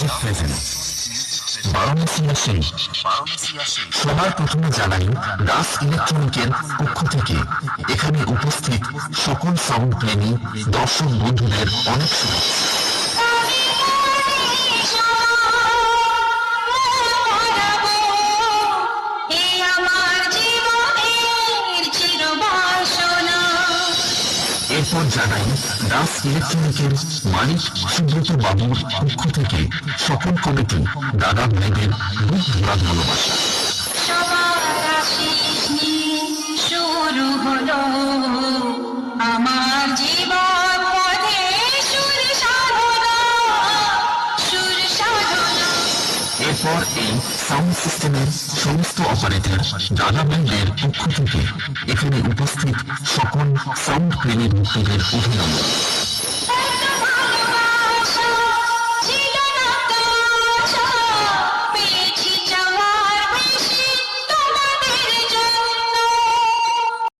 Music present Varanasi আসে সবার প্রথমে জানাই দাস ইলেকট্রনিকের পক্ষ থেকে এখানে উপস্থিত সকল সাউন্ড প্রেমী, দর্শক বন্ধুদের অনেক শুভেচ্ছা। এরপর জানাই, দাস ইলেকট্রনিকের মালিক সুব্রত বাবুর পক্ষ থেকে সকল কমিটি দাদা মেয়েদের বুক ভরা ভালোবাসা। এরপর এই সাউন্ড সিস্টেমের সমস্ত অপারেটর দাদা ভাইদের পক্ষ থেকে এখানে উপস্থিত সকল সাউন্ড প্রেমী ভক্তদের অভিনন্দন।